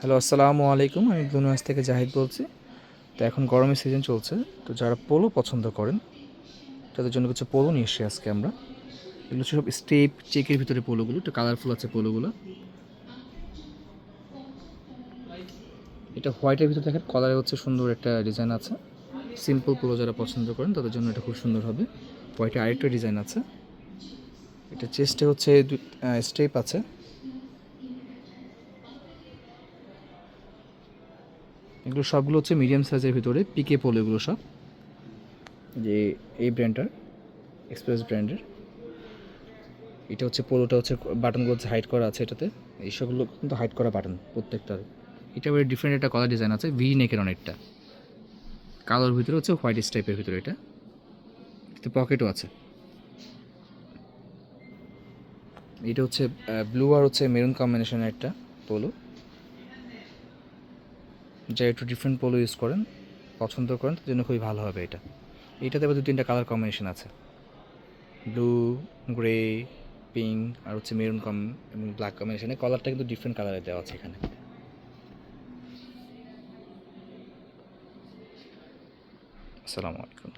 Hello, আসসালামু আলাইকুম। আমি ব্লুনাস থেকে জাহিদ বলছি। তো এখন গরমের সিজন চলছে। তো যারা পোলো পছন্দ করেন, তাদের জন্য কিছু পোলো নিয়ে এসেছি আজকে আমরা। এগুলো হচ্ছে সব স্টেপ চেকের ভিতরে পোলোগুলো, একটু কালারফুল আছে পোলোগুলো। এটা হোয়াইটের ভিতরে দেখেন কলারে হচ্ছে সুন্দর একটা ডিজাইন আছে। সিম্পল পোলো যারা পছন্দ করেন, তাদের জন্য এটা খুব সুন্দর হবে। হোয়াইটে আরেকটা ডিজাইন আছে। এটা চেস্টে হচ্ছে স্টেপ আছে। এগুলো সবগুলো হচ্ছে মিডিয়াম সাইজের ভিতরে পিকে পোলো এগুলো সব। যে এই ব্র্যান্ডটার এক্সপ্রেস ব্র্যান্ডের এটা হচ্ছে পোলোটা হচ্ছে বাটনগুলো হাইড করা আছে এটাতে। এই সবগুলো কিন্তু হাইড করা বাটন প্রত্যেকটার এটা আবার ডিফারেন্ট একটা কালার ডিজাইন আছে ভি নেকের অনেকটা। কালোর ভিতরে হচ্ছে হোয়াইট স্টাইপের ভিতরে এটা। এতে পকেটও আছে। এটা হচ্ছে ব্লু আর হচ্ছে মেরুন কম্বিনেশনের একটা পোলো যা একটু ডিফারেন্ট পোলো ইউজ করেন, পছন্দ করেন, তার জন্য খুবই ভালো হবে এটা। এইটাতে আবার দু তিনটা কালার কম্বিনেশন আছে। ব্লু গ্রে পিঙ্ক আর হচ্ছে মেরুন কম এবং ব্ল্যাক কম্বিনেশনে কালারটা কিন্তু ডিফারেন্ট কালারে দেওয়া আছে এখানে। আসসালামু আলাইকুম।